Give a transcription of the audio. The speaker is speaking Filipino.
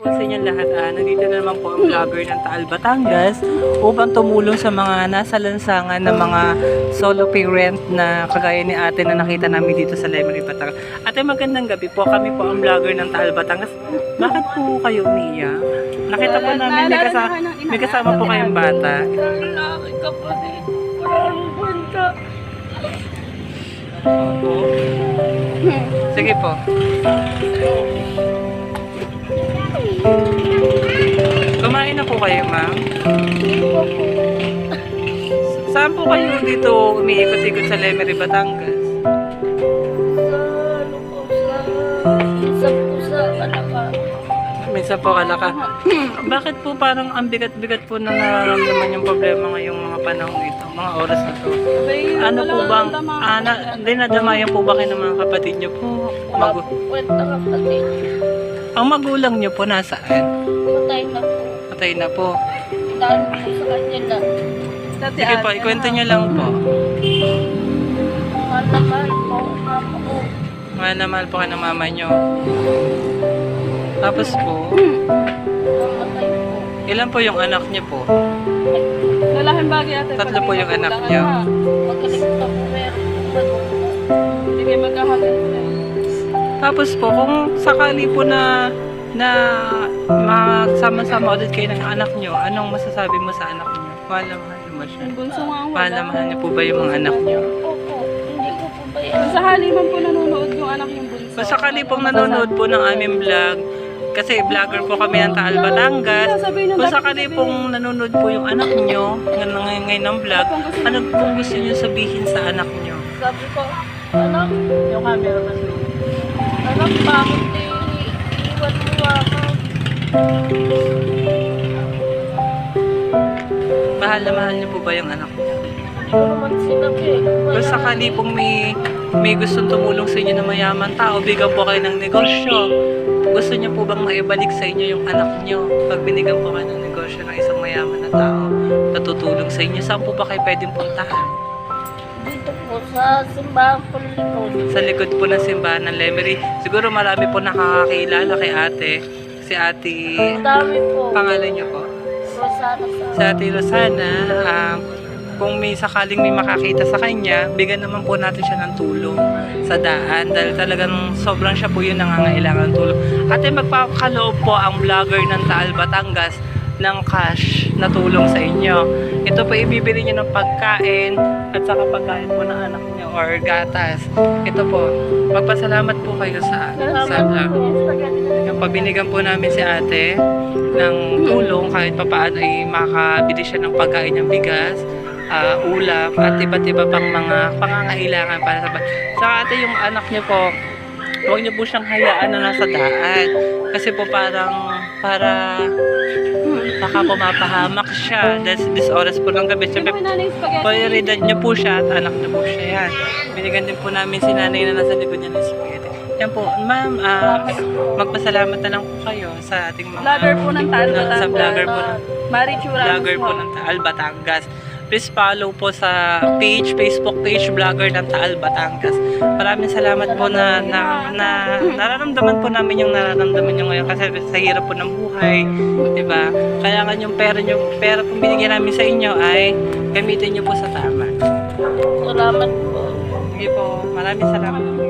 po sa inyong lahat, ah, nandito na naman po ang vlogger ng Taal Batangas upang tumulong sa mga nasa lansangan ng mga solo parent na kagaya ni ate na nakita namin dito sa Lemery Batangas. Ate, magandang gabi po. Kami po ang vlogger ng Taal Batangas. Bakit po kayo umiiyak? Nakita po namin may, kasa- may kasama po kayong bata. Sige po. Kayo, ma'am. Saan po kayo dito umiikot-ikot sa Lemery, Batangas? Ano. Minsan po kalaka. Bakit po parang ang bigat-bigat po na nararamdaman yung problema ngayong mga panahon ito, mga oras na to? Ano po bang, ah, na, hindi nadamayan po ba kayo ng mga kapatid niyo po? Kapatid. ang magulang niyo po nasaan? Patay na po. Patay na po. Dahil po sa kanya lang. Sige po, ikwento niyo lang po. Mahal na mahal po. Mama ko. Mahal na mahal po kayo ng mama niyo. Tapos po, ilan po yung anak niyo po? Lalaking bagay ate. Tatlo po yung anak niyo. Magaling pa po meron po. Hindi kayo magkakaganti. Tapos po, kung sakali po na na magsama-sama ulit kayo ng anak nyo, anong masasabi mo sa anak nyo? Na mahal mo siya. Yung bunso nga ang po ba yung mga anak nyo? Opo. Hindi ko po ba yan? Sa haliman po nanonood yung anak yung bunso. Kung sakali pong nanonood po ng aming vlog, kasi vlogger po kami ng Taal Batangas, kung sakali pong nanonood po yung anak nyo, ngayon ngayon ng vlog, ano pong gusto nyo sabihin sa anak nyo? Sabi ko, anak, Yung camera kasi. anak, bakit eh, iwan mo ako? Mahal na mahal niyo po ba yung anak nyo? Hindi ko naman sinabi. Kung sakali pong may, may gustong tumulong sa inyo na mayaman tao, bigyan po kayo ng negosyo. Gusto niyo po bang maibalik sa inyo yung anak niyo? Pag binigyan po kayo ng negosyo ng isang mayaman na tao, natutulong sa inyo, saan po ba kayo pwedeng puntahan? Dito po sa simbahan po likod. Sa likod po ng simbahan ng Lemery. Siguro marami po nakakakilala kay ate. Si ate, Ang dami po. pangalan niyo po? Rosana sa... Sa ate Rosana, um, kung may sakaling may makakita sa kanya, bigyan naman po natin siya ng tulong sa daan dahil talagang sobrang siya po yung nangangailangan ng tulong. Ate, magpapakaloob po ang vlogger ng Taal Batangas ng cash na tulong sa inyo. Ito po ibibili niyo ng pagkain at saka pagkain po ng anak niyo or gatas. Ito po, magpasalamat po kayo sa, sa. Yung pabinigan po namin si ate ng tulong kahit papaano ay makabili siya ng pagkain ng bigas, ah, ulam at iba't iba pang mga pangangailangan para sa ba- Saka ate yung anak niyo po, huwag niyo po siyang hayaan na nasa daan. Kasi po parang para baka pumapahamak siya dahil this oras po ng gabi. Siyempre. Payaridad niya po siya at anak niya po siya yan. Binigyan din po namin si nanay na nasa likod niya ng spaghetti. Yan po, ma'am, ah, magpasalamat na lang po kayo sa ating mga... Vlogger po ng Taal na- Sa Batangas. vlogger po ng, Marichura. vlogger po ng Taal Batangas. Please follow po sa page, Facebook page, vlogger ng Taal Batangas. Maraming salamat po na, na, na nararamdaman po namin yung nararamdaman nyo ngayon kasi sa hirap po ng buhay, di ba? Kaya nga yung pera nyo, pera po binigyan namin sa inyo ay gamitin nyo po sa tama. Salamat po. Sige po, maraming salamat.